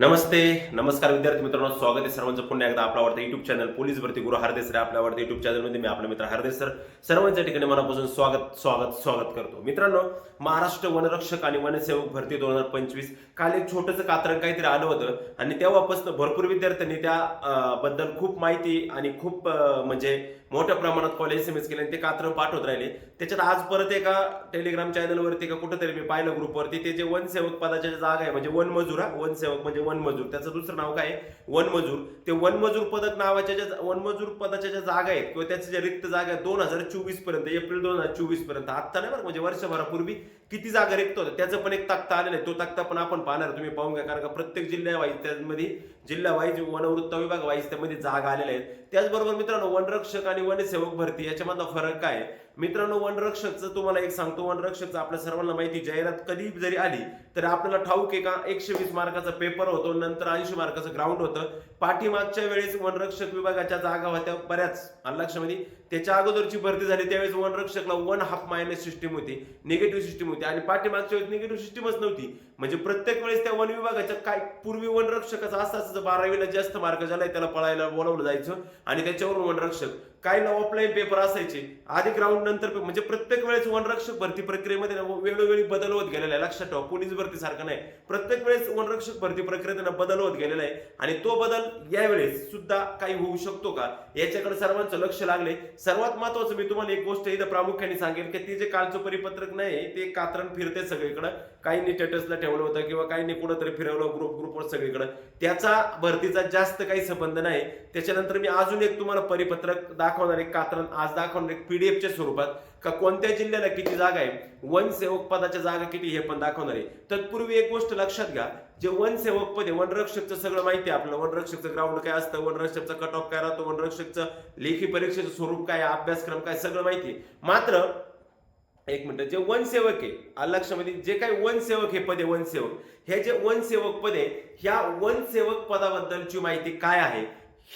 नमस्ते नमस्कार विद्यार्थी मित्रांनो स्वागत आहे सर्वांचं पुन्हा एकदा आपला आवडता युट्यूब चॅनल पोलीस भरती गुरु हरदेसर आपल्या आवडतं युट्यूब चॅनलमध्ये मी आपला मित्र हरदेसर सर सर्वांच्या ठिकाणी मनापासून स्वागत स्वागत स्वागत करतो. मित्रांनो महाराष्ट्र वनरक्षक आणि वनसेवक भरती दोन हजार पंचवीस काल एक छोटंसं कात्रण काहीतरी आलं होतं आणि तेव्हापासून भरपूर विद्यार्थ्यांनी त्या बद्दल खूप माहिती आणि खूप म्हणजे मोठ्या प्रमाणात कॉल एस एम एस केले आणि ते कात्रण पाठवत राहिले. त्याच्यात आज परत एका टेलिग्राम चॅनलवरती का कुठंतरी मी पाहिलं ग्रुपवरती ते जे वनसेवक पदाच्या जागा आहे म्हणजे वन मजूर हा वनसेवक म्हणजे वन मजूर. त्याचं दुसरं नाव काय आहे? वन मजूर. ते वन मजूर पदक नावाच्या ज्या वन मजूर पदाच्या ज्या जागा आहेत किंवा त्याच्या ज्या रिक्त जागा आहेत दोन हजार चोवीसपर्यंत एप्रिल दोन हजार चोवीसपर्यंत. आत्ता नाही बरं म्हणजे वर्षभरापूर्वी किती जागा रिक्त होत्या त्याचं पण एक तक्ता आलेला आहे. तो तक्ता पण आपण पाहणार. तुम्ही पाहून घ्या कारण का प्रत्येक जिल्ह्या वाईज त्यामध्ये जिल्हा वाईज वनवृत्त विभाग वाईज त्यामध्ये जागा आलेल्या आहेत. त्याचबरोबर मित्रांनो वनरक्षक आणि वनसेवक भरती याच्यामधला फरक काय मित्रांनो वनरक्षकचं तुम्हाला एक सांगतो. वनरक्षकचं आपल्या सर्वांना माहिती जाहिरात कधी जरी आली तर आपल्याला ठाऊक आहे का? एकशे वीस मार्काचा पेपर होतो नंतर ऐंशी मार्काचं ग्राउंड होतं. पाठीमागच्या वेळेस वनरक्षक विभागाच्या जागा होत्या बऱ्याच लक्षामध्ये त्याच्या अगोदरची भरती झाली त्यावेळेस वनरक्षकला वन हाफ मायनस सिस्टीम होती निगेटिव्ह सिस्टीम होती. आणि पाठीमागच्या वेळेस निगेटिव्ह सिस्टीमच नव्हती. म्हणजे प्रत्येक वेळेस त्या वन विभागाच्या काय पूर्वी वनरक्षकाचा असं बारावीला जास्त मार्क झालाय त्याला पळायला बोलावलं जायचं. आणि त्याच्यावर वनरक्षक काही ना ऑफलाईन पेपर असायचे आधी ग्राउंड नंतर म्हणजे प्रत्येक वेळेस वनरक्षक भरती प्रक्रियेमध्ये ना वेळोवेळी बदल होत गेलेला आहे. लक्षात ठेवा पोलीस भरती सारखं नाही. प्रत्येक वेळेस वनरक्षक भरती प्रक्रियेत बदल होत गेलेला आहे. आणि तो बदल यावेळेस सुद्धा काही होऊ शकतो का? याच्याकडे सर्वांचं लक्ष लागले. सर्वात महत्वाचं मी तुम्हाला एक गोष्ट इथं प्रामुख्याने सांगेल की ते जे कालचं परिपत्रक नाही ते कात्रण फिरते सगळीकडं. काहींनी स्टेटसला ठेवलं होतं किंवा काहींनी कुठंतरी फिरवलं ग्रुप ग्रुपवर सगळीकडं. त्याचा भरतीचा जास्त काही संबंध नाही. त्याच्यानंतर मी अजून एक तुम्हाला परिपत्रक दाखवणार एक कात्रण आज दाखवणार एक पीडीएफच्या स्वरूपात. का कोणत्या जिल्ह्याला किती जागा आहे? वनसेवक पदाच्या जागा किती हे पण दाखवणार आहे. तत्पूर्वी एक गोष्ट लक्षात घ्या जे वनसेवक पद आहे वनरक्षकचं सगळं माहिती आहे आपल्याला. वनरक्षकचं ग्राउंड काय असतं? वनरक्षकचा कट ऑफ काय राहतो? वनरक्षकचं लेखी परीक्षेचं स्वरूप काय अभ्यासक्रम काय? सगळं माहिती आहे. मात्र एक मिनटं जे वनसेवक आहे आलं लक्षामध्ये जे काही वनसेवक हे पदे वनसेवक हे जे वनसेवक पद आहे ह्या वनसेवक पदाबद्दलची माहिती काय आहे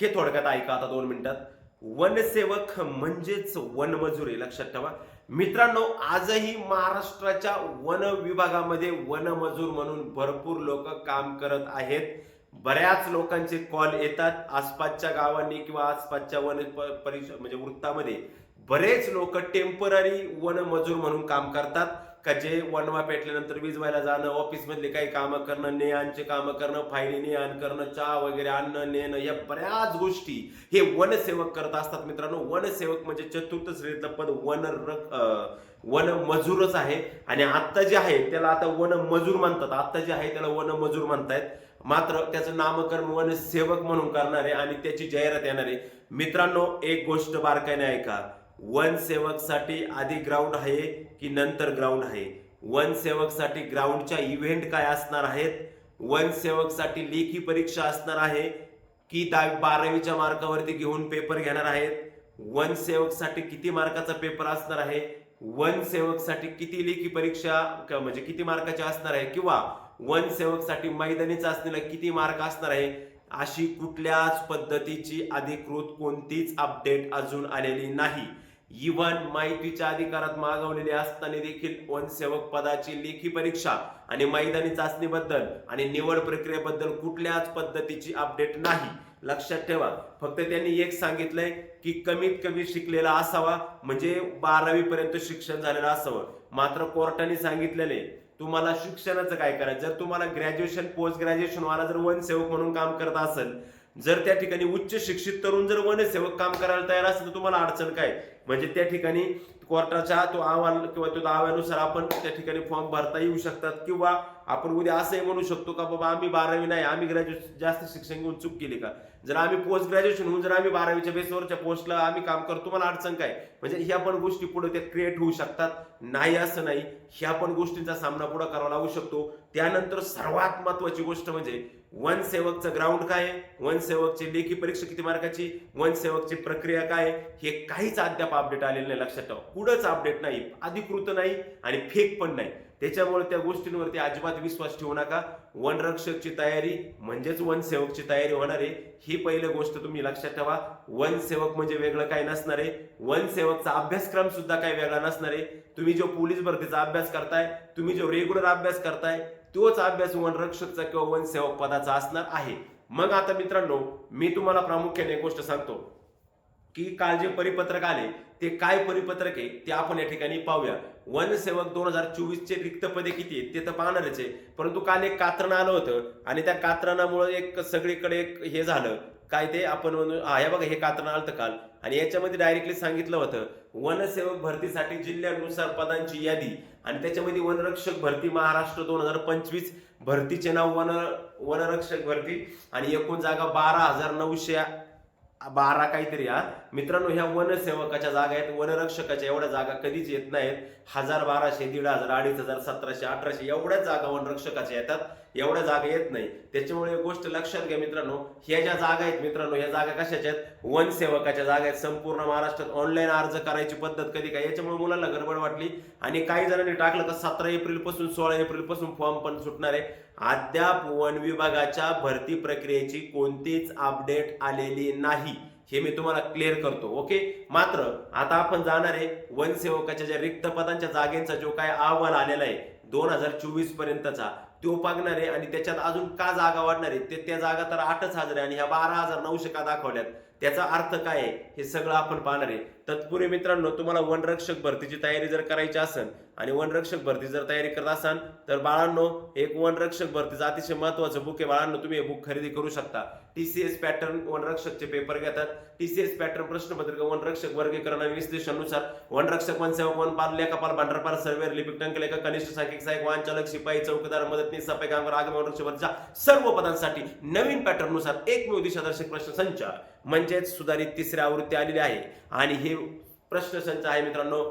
हे थोडक्यात ऐका आता दोन मिनिटात. वनसेवक म्हणजेच वनमजूर आहे लक्षात ठेवा. मित्रांनो आजही महाराष्ट्राच्या वन विभागामध्ये वनमजूर म्हणून भरपूर लोक काम करत आहेत. बऱ्याच लोकांचे कॉल येतात. आसपासच्या गावांनी किंवा आसपासच्या वन परिषद म्हणजे वृत्तामध्ये बरेच लोक टेंपररी वन मजूर म्हणून काम करतात. का जे वनवा पेटल्यानंतर विजवायला जाणं ऑफिस मधले काही कामं करणं ने आणचे कामं करणं फायली ने आण करणं चहा वगैरे आणणं नेणं या बऱ्याच गोष्टी हे वनसेवक करत असतात मित्रांनो. वनसेवक म्हणजे चतुर्थ श्रेणीतलं पद वन वन मजूरच आहे. आणि आता जे आहे त्याला आता वन मजूर म्हणतात. आता जे आहे त्याला वन मजूर म्हणतायत. मात्र त्याचं नामकरण वनसेवक म्हणून करणारे आणि त्याची जाहिरात येणारे. मित्रांनो एक गोष्ट बारकाईने ऐका. वन आधी ग्राउंड आहे की नंतर ग्राउंड आहे? वन ग्राउंडच्या इव्हेंट काय असणार आहेत? वन सेवक लेखी परीक्षा असणार आहे की दहावी बारावीच्या मार्कावरती घेऊन पेपर घेणार आहेत? वन किती मार्काचा पेपर असणार आहे? वन किती लेखी परीक्षा म्हणजे किती मार्काची असणार आहे? किंवा वन सेवक मैदानी चाचणीला किती मार्क असणार आहे? अशी कुठल्याच पद्धतीची अधिकृत कोणतीच अपडेट अजून आलेली नाही. इव्हन माहितीच्या अधिकारात मागवलेले असताना देखील वनसेवक पदाची लेखी परीक्षा आणि मैदानी चाचणीबद्दल आणि निवड प्रक्रियेबद्दल कुठल्याच पद्धतीची अपडेट नाही. लक्षात ठेवा फक्त त्यांनी एक सांगितलंय की कमीत कमी शिकलेला असावा म्हणजे बारावी पर्यंत शिक्षण झालेलं असावं. मात्र कोर्टाने सांगितलेले तुम्हाला शिक्षणाचं काय करायचं? जर तुम्हाला ग्रॅज्युएशन पोस्ट ग्रॅज्युएशन वाला जर वनसेवक म्हणून काम करत असेल जर त्या ठिकाणी उच्च शिक्षित तरुण जर वनसेवक काम करायला तयार असेल तर तुम्हाला अडचण काय? म्हणजे त्या ठिकाणी कोर्टाच्या तो अहवाल किंवा तो दाव्यानुसार आपण त्या ठिकाणी फॉर्म भरता येऊ शकतात किंवा आपण उद्या असंही म्हणू शकतो का बाबा आम्ही बारावी नाही आम्ही ग्रॅज्युएशन जास्त शिक्षण घेऊन चूक केली का? जर आम्ही पोस्ट ग्रॅज्युएशन होऊन जर आम्ही बारावीच्या बेसवरच्या पोस्टला आम्ही काम करतो तुम्हाला अडचण काय? म्हणजे ह्या पण गोष्टी पुढे त्या क्रिएट होऊ शकतात. नाही असं नाही. ह्या पण गोष्टींचा सामना पुढे करावा लागू शकतो. त्यानंतर सर्वात महत्वाची गोष्ट म्हणजे वन सेवकचं ग्राउंड काय आहे? वन सेवकची लेखी परीक्षा किती मार्काची? वन सेवकची प्रक्रिया काय आहे? हे काहीच अद्याप अपडेट आलेलं नाही लक्षात ठेवा. कुठंच अपडेट नाही अधिकृत नाही आणि फेक पण नाही. त्याच्यामुळे त्या गोष्टींवरती अजिबात विश्वास ठेवू नका. वनरक्षकची तयारी म्हणजेच वनसेवकची तयारी होणार आहे. ही पहिली गोष्ट तुम्ही लक्षात ठेवा. वनसेवक म्हणजे वेगळं काही नसणार आहे. वनसेवकचा अभ्यासक्रम सुद्धा काही वेगळा नसणार आहे. तुम्ही जो पोलीस भरतीचा अभ्यास करताय तुम्ही जो रेग्युलर अभ्यास करताय तोच अभ्यास वनरक्षकचा किंवा वनसेवक पदाचा असणार आहे. मग आता मित्रांनो मी तुम्हाला प्रामुख्याने एक गोष्ट सांगतो की काल जे परिपत्रक आले ते काय परिपत्रक आहे ते आपण या ठिकाणी पाहूया. वनसेवक दोन हजार चोवीसचे रिक्त पदे किती आहेत ते तर पाहणारच आहे. परंतु काल एक कात्रण आलं होतं आणि त्या कात्रणामुळे एक सगळीकडे एक हे झालं. काय ते आपण म्हणू हा हे बघा हे कात्रण आलं तर काल. आणि याच्यामध्ये डायरेक्टली सांगितलं होतं वनसेवक भरतीसाठी जिल्ह्यानुसार पदांची यादी. आणि त्याच्यामध्ये वनरक्षक भरती महाराष्ट्र दोन हजार पंचवीस भरतीचे नाव वन वनरक्षक भरती. आणि एकूण जागा बारा हजार नऊशे बारा काहीतरी हा. मित्रांनो ह्या वनसेवकाच्या जागा आहेत वनरक्षकाच्या एवढ्या जागा कधीच येत नाहीत. हजार बाराशे दीड हजार अडीच हजार सतराशे अठराशे एवढ्याच जागा वनरक्षकाच्या येतात. एवढ्या जागा येत नाही. त्याच्यामुळे गोष्ट लक्षात घ्या मित्रांनो ह्या ज्या जागा आहेत मित्रांनो ह्या जागा कशाच्या आहेत? वनसेवकाच्या जागा आहेत. संपूर्ण महाराष्ट्रात ऑनलाईन अर्ज करायची पद्धत कधी काय? याच्यामुळे मुलांना गडबड वाटली आणि काही जणांनी टाकलं तर सतरा एप्रिलपासून सोळा एप्रिलपासून फॉर्म पण सुटणार आहे. अद्याप वन विभागाच्या भरती प्रक्रियेची कोणतीच अपडेट आलेली नाही. हे मी तुम्हाला क्लिअर करतो ओके मात्र आता आपण जाणार आहे वनसेवकाच्या ज्या रिक्त पदांच्या जागेचा जो काय अहवाल आलेला आहे दोन हजार चोवीस पर्यंतचा तो पागणार आहे आणि त्याच्यात अजून का जागा वाढणार आहे? ते त्या जागा तर आठच हजार आहे आणि ह्या बारा हजार नऊशे का दाखवल्यात? त्याचा अर्थ काय आहे? हे सगळं आपण पाहणार आहे. तत्पूर्वी मित्रांनो तुम्हाला वनरक्षक भरतीची तयारी जर करायची असेल आणि वनरक्षक भरती जर तयारी करत असाल तर बाळांनो एक वनरक्षक भरतीचं अतिशय महत्वाचं बुक आहे. बाळांनो तुम्ही हे बुक खरेदी करू शकता. टी सी एस पॅटर्न वनरक्षकचे पेपर घेतात. टी सी एस पॅटर्न प्रश्नपत्रिका वनरक्षक वर्गीकरण आणि विश्लेषणानुसार वनरक्षक वनसेवक वनपाल लेखापाल भांडारपाल सर्वेअर लिपिक टंकलेखा कनिष्ठ सांख्यिक सहाय्यक वाहन चालक शिपाई चौकीदार मदतनीस सफाई कामगार आगम वनरक्षक सर्व पदांसाठी नवीन पॅटर्ननुसार एकमेव दिशादर्शक प्रश्न संच म्हणजेच सुधारित तिसरी आवृत्ती आलेली आहे. आणि हे प्रश्नसंच आहे मित्रांनो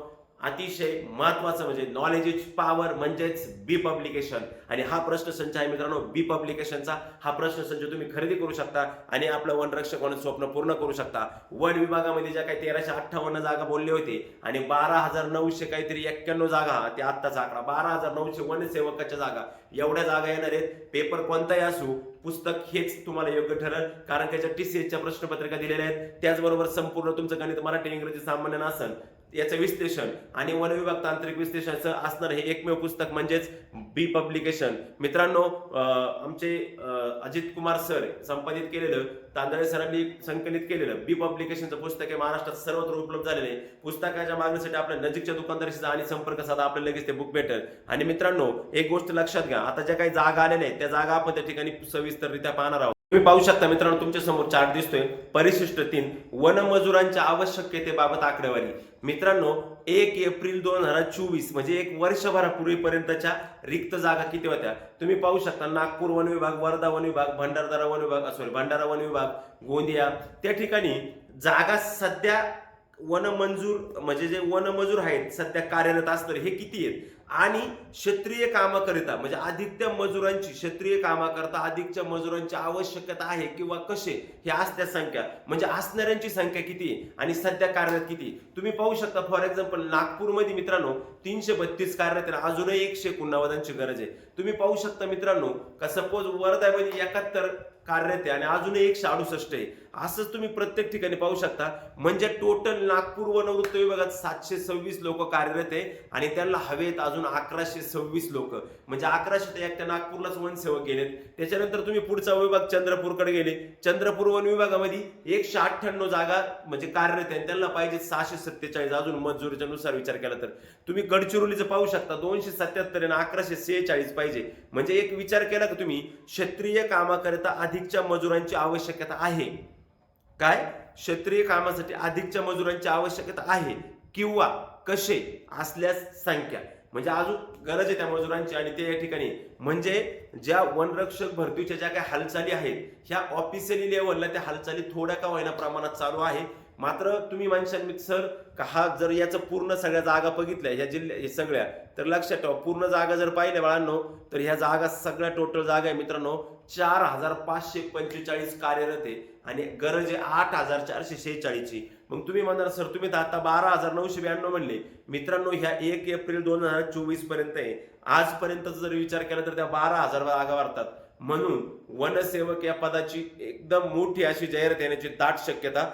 अतिशय महत्वाचं म्हणजे नॉलेज इज पॉवर म्हणजेच बी पब्लिकेशन आणि हा प्रश्नसंच आहे मित्रांनो बी पब्लिकेशनचा हा प्रश्नसंच तुम्ही खरेदी करू शकता आणि आपलं वनरक्षक म्हणून स्वप्न पूर्ण करू शकता. वन विभागामध्ये ज्या काही तेराशे अठ्ठावन्न जागा बोलले होते आणि बारा हजार नऊशे काहीतरी एक्क्याण्णव जागा हा ते आत्ताचा आकडा बारा हजार नऊशे वनसेवकाच्या जागा. एवढ्या जागा येणार आहेत. पेपर कोणताही असू पुस्तक हेच तुम्हाला योग्य ठरेल. कारण त्याच्या टीसीएसच्या प्रश्नपत्रिका दिलेल्या आहेत. त्याचबरोबर संपूर्ण तुमचं गणित मराठी इंग्रजी सामान्य नसेल याचं विश्लेषण आणि वन विभाग तांत्रिक विश्लेषणाचं असणार हे एकमेव पुस्तक म्हणजेच बी पब्लिकेशन मित्रांनो आमचे अजित कुमार सर संपादित केलेलं तांदळे सरांनी संकलित केलेलं बी पब्लिकेशनचं पुस्तक हे महाराष्ट्रात सर्वत्र उपलब्ध झालेलं आहे. पुस्तकाच्या मागणीसाठी आपल्या नजीकच्या दुकानदाराशी आणि संपर्क साधा. आपल्याला लगेच ते बुक भेटेल. आणि मित्रांनो एक गोष्ट लक्षात घ्या. आता ज्या काही जागा आलेल्या आहेत त्या जागा आपण त्या ठिकाणी सविस्तररित्या पाहणार आहोत. तुम्ही पाहू शकता मित्रांनो तुमच्यासमोर चार्ट दिसतोय. परिशिष्ट तीन वनमजुरांच्या आवश्यकतेबाबत आकडेवारी. मित्रांनो एक एप्रिल दोन हजार चोवीस म्हणजे एक वर्षभरापूर्वीपर्यंतच्या रिक्त जागा किती होत्या? तुम्ही पाहू शकता नागपूर वन विभाग वर्धा वन विभाग भंडारदारा वन विभाग सॉरी भंडारा वन विभाग गोंदिया. त्या ठिकाणी जागा सध्या वनमंजूर म्हणजे जे वनमजूर आहेत सध्या कार्यरत असणारे हे किती आहेत? आणि क्षेत्रीय कामाकरिता म्हणजे अधिकच्या मजुरांची क्षेत्रीय कामाकरता अधिकच्या मजुरांची आवश्यकता आहे किंवा कसे हे असत्या संख्या. म्हणजे असणाऱ्यांची संख्या किती आहे आणि सध्या कार्यरत किती तुम्ही पाहू शकता फॉर एक्झाम्पल नागपूरमध्ये मित्रांनो तीनशे बत्तीस कार्यरत आहे अजूनही एकशे एकोणनव्वदांची गरज आहे. तुम्ही पाहू शकता मित्रांनो का सपोज वर्ध्यामध्ये एकाहत्तर कार्यरत आहे आणि अजूनही एकशे अडुसष्ट आहे. असंच तुम्ही प्रत्येक ठिकाणी पाहू शकता म्हणजे टोटल नागपूर व नवृत्त विभागात सातशे सव्वीस लोक कार्यरत आहे आणि त्यांना हवेत अजून अकराशे सव्वीस लोक. म्हणजे अकराशे ते एकट्या नागपूरलाच वनसेवक गेलेत. त्याच्यानंतर तुम्ही पुढचा विभाग चंद्रपूरकडे गेले. चंद्रपूर वन विभागामध्ये एकशे अठ्ठ्याण्णव जागा म्हणजे कार्यरत आहे त्यांना पाहिजे सहाशे सत्तेचाळीस. अजून मंजुरीच्या नुसार विचार केला तर. तुम्ही गडचिरोलीचं पाहू शकता. दोनशे सत्याहत्तर आणि अकराशे सेहेचाळीस पाहिजे. म्हणजे एक विचार केला का तुम्ही? क्षेत्रीय कामाकरिता अधिकच्या मजुरांची आवश्यकता आहे. काय? क्षेत्रीय कामासाठी अधिकच्या मजुरांची आवश्यकता आहे. किंवा कसे? असल्यास संख्या म्हणजे अजून गरज आहे त्या मजुरांची आणि ते या ठिकाणी. म्हणजे ज्या वनरक्षक भरतीच्या ज्या काही हालचाली आहेत ह्या ऑफिशियली लेवलला त्या हालचाली थोड्या का होईना प्रमाणात चालू आहे. मात्र तुम्ही म्हणशाल सर का हा जर याचं पूर्ण सगळ्या जागा बघितल्या ह्या जिल्ह्या हे सगळ्या तर लक्षात ठेवा पूर्ण जागा जर पाहिल्या बाळांनो तर ह्या जागा सगळ्या टोटल जागा आहे मित्रांनो. चार हजार पाचशे पंचेचाळीस कार्यरत आहे आणि गरज आहे आठ हजार चारशे शेहेचाळीसची. मग तुम्ही म्हणणार सर तुम्ही तर आता बारा हजार नऊशे ब्याण्णव म्हणले. मित्रांनो ह्या एक एप्रिल दोन हजार चोवीसपर्यंत आहे. आजपर्यंत जर विचार केला तर त्या बारा हजार जागा वाढतात. म्हणून वनसेवक या पदाची एकदम मोठी अशी जाहिरात येण्याची दाट शक्यता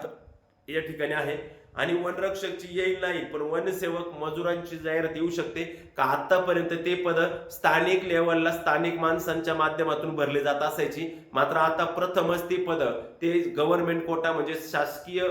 या ठिकाणी आहे. आणि वनरक्षकची येईल नाही पण वनसेवक मजुरांची जाहिरात येऊ शकते. का आतापर्यंत ते पद स्थानिक लेवलला स्थानिक माणसांच्या माध्यमातून भरले जात असायची? मात्र आता प्रथमच ती पद ते गव्हर्नमेंट कोटा म्हणजे शासकीय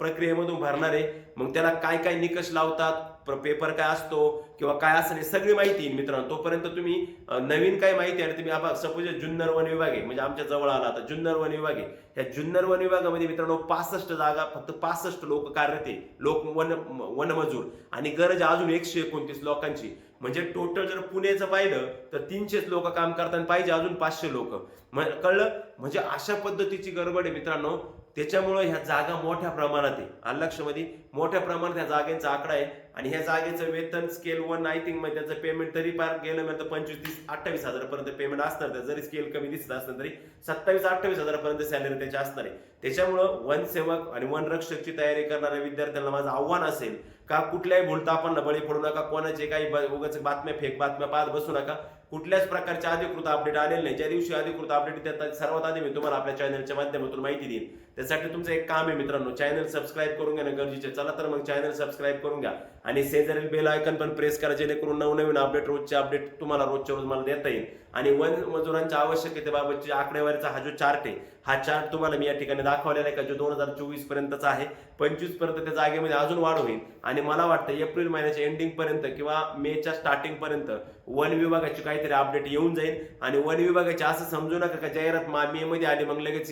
प्रक्रियेमधून भरणारे मग त्याला काय काय निकष लावतात? पेपर काय असतो किंवा काय असं सगळी माहिती येईल मित्रांनो. तोपर्यंत तुम्ही नवीन काय माहिती आहे तुम्ही आता सपोज जुन्नर वन विभाग आहे म्हणजे आमच्या जवळ आला आता जुन्नर वन विभाग आहे. या जुन्नर वन विभागामध्ये मित्रांनो पासष्ट जागा फक्त पासष्ट लोक कार्यरत आहे लोक वन वनमजूर आणि गरज आहे अजून एकशे एकोणतीस लोकांची. म्हणजे टोटल जर पुण्याचं पाहिलं तर तीनशेच लोक काम करताना पाहिजे अजून पाचशे लोक. कळलं? म्हणजे अशा पद्धतीची गडबड आहे मित्रांनो. त्याच्यामुळं ह्या जागा मोठ्या प्रमाणात आहे. आलं मोठ्या प्रमाणात ह्या जागेचा आकडा आहे. आणि ह्या जागेचं वेतन स्केल वन आय थिंक म्हणजे त्याचं पेमेंट तरी पार गेलं म्हणजे पंचवीस तीस अठ्ठावीस हजारापर्यंत पेमेंट असणार तर जरी स्केल कमी दिसत असलं तरी सत्तावीस अठ्ठावीस हजारापर्यंत सॅलरी त्याची असणार आहे. त्याच्यामुळं वनसेवक आणि वनरक्षकची तयारी करणाऱ्या विद्यार्थ्यांना माझं आव्हान असेल का कुठल्याही भूलतापांना बळी पडू नका कोणाचे काही ब- उगाच बातम्या फेक बातम्या पाहत बसू नका. कुठल्याच प्रकारचे अधिकृत अपडेट आलेले नाही. ज्या दिवशी अधिकृत अपडेट देतात सर्वात आधी मी तुम्हाला आपल्या चॅनलच्या माध्यमातून माहिती देईन. त्यासाठी तुमचं एक काम आहे मित्रांनो चॅनल सबस्क्राईब करून घेणं गरजेचे चला तर मग चॅनल सबस्क्राईब करून घ्या. आणि शेजारील बेल आयकन पण प्रेस करा जेणेकरून नवनवीन अपडेट रोजचे अपडेट तुम्हाला रोजच्या रोज मला देता येईल. आणि वन मजुरांच्या आवश्यकतेबाबतची आकडेवारीचा हा जो चार्ट आहे हा चार्ट तुम्हाला मी या ठिकाणी दाखवलेला आहे का जो दोन हजार चोवीस पर्यंतचा आहे. पंचवीसपर्यंत त्या जागेमध्ये अजून वाढ होईल. आणि मला वाटतं एप्रिल महिन्याच्या एंडिंग पर्यंत किंवा मेच्या स्टार्टिंग पर्यंत वन विभागाची काहीतरी अपडेट येऊन जाईल. आणि वन विभागाची असं समजू नका का जाहिरात मा मे मध्ये आली मग लगेच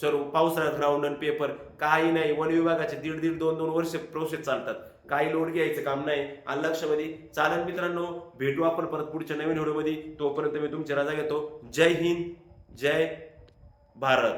सर्व पावसाळ्यात ग्राउंड आणि पेपर काही नाही. वन विभागाचे दीड दीड दोन दोन वर्ष प्रोसेस चालतात. काही लोड घ्यायचं काम नाही. आणि लक्षामध्ये चालन मित्रांनो भेटू आपण परत पुढच्या नवीन व्हिडिओमध्ये. तोपर्यंत मी तुमची रजा घेतो. जय हिंद जय भारत.